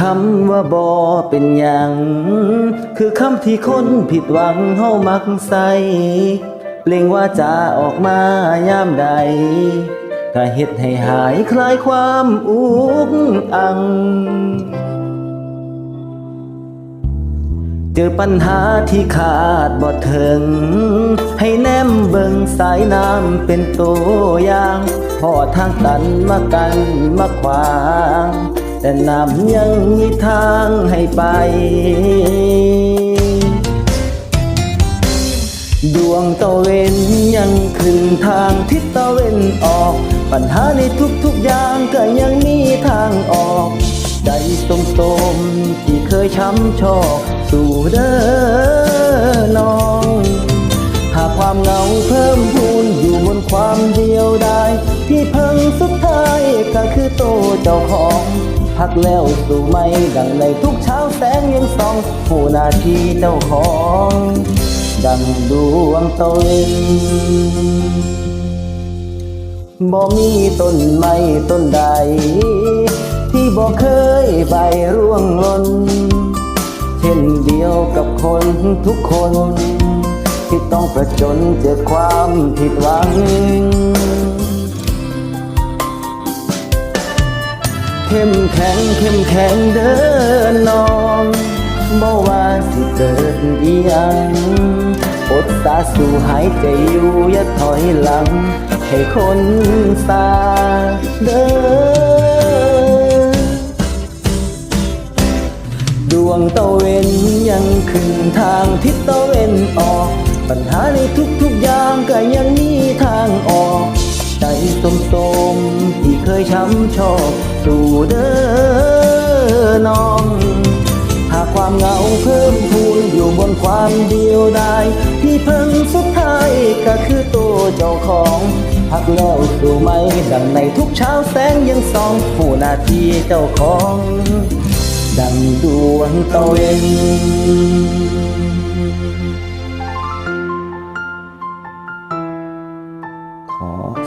คำว่าบอเป็นอย่าง คือคำที่คนผิดหวังเฮามักใส่เปล่งว่าจะออกมายามใดก็เฮ็ดให้หายคลายความอุกอัง เจอปัญหาที่ขาดบ่ถึง ให้แนมเบิงสายน้ำเป็นตัวอย่างพอทางตันมากันมาขวาง แต่น้ำยังมีทางให้ไป ดวงตะเวนยังขึ้นทางทิศตะเวนออก ปัญหาในทุกๆอย่างก็ยังมีทางออก ใจสมสมๆที่เคยช้ำชอกสู่เด้อ กแล้วสู่ไม่ดังในทุกเช้าแสงยังส่องผู้นาทีเจ้าของ ดังดวงตะเวนบ่มีต้นไม้ต้นใด ที่บ่เคยใบร่วงหล่นเช่นเดียวกับคนทุกคน ที่ต้องประจนเจอความผิดหวัง เข้มแข็งเดินนองบ่ว่าสิเกิดอีหยังอดตาสู่หายใจอยู่อย่าถอยหลัง ให้คนสาเดินดวงตะเวนยังขึ้นทางทิศตะเวนออก ปัญหาในทุกๆอย่างก็ยังมีทางออก ใจสมสมๆที่เคยช้ำชอกสู่เด้อน้อง หากความเหงาเพิ่มพูนอยู่บนความเดียวดายที่เพิ่งสุดท้ายก็คือตัวเจ้าของพักแล้วสู่ไม่ดังในทุกเช้าแสงยังส่องผู้นาทีเจ้าของ ดังดวงตะเวน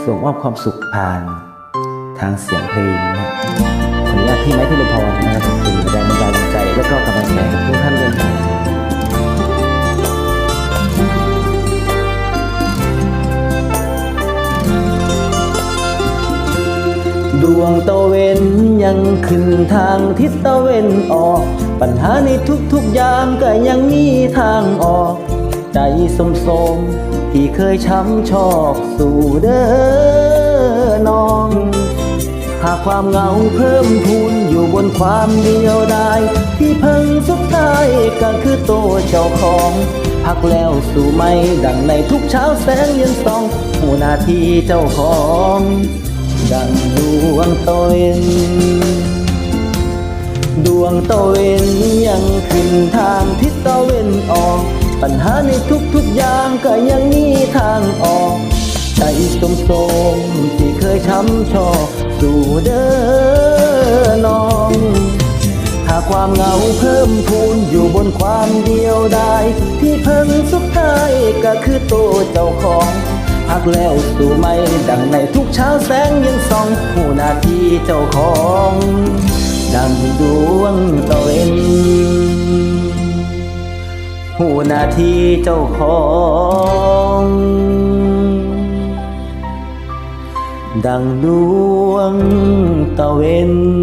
ส่งมอบความสุขผ่านทางเสียงเพลงนะขออนุญาตพี่ไม้พิรพรนะครับคือแรงบันดาลใจ และก็กำลังใจกับทุกท่านด้วยนะดวงตะเวนยังขึ้นทางทิศตะเวนออก ปัญหาในทุกๆอย่างก็ยังมีทางออก ใจสมสมที่เคยช้ำชอกสู่เด้อ ความเหงาเพิ่มพูนอยู่บนความเดียวดายที่เพิ่งสุดท้ายก็คือโตวเจ้าของพักแล้วสู่ไม่ดังในทุกเช้าแสงยันส่องหูนาทีเจ้าของ ดังดวงตะเวนดวงตะเวนยังขึ้นทางทิศตะเวนออก ปัญหาในทุกๆอย่างก็ยังมีทางออกใจสมสมๆที่เคยช้ำชอกสู่ เด้อน้อง หากความเหงาเพิ่มพูนอยู่บนความเดียวดายที่เพิ่งสุดท้ายก็คือตัวเจ้าของพักแล้วสู่ไม่ดังในทุกเช้าแสงยังส่องผู้นาทีเจ้าของ ดังดวงตะเวนหูหนาทีเจ้าของ ดังดวง tàu em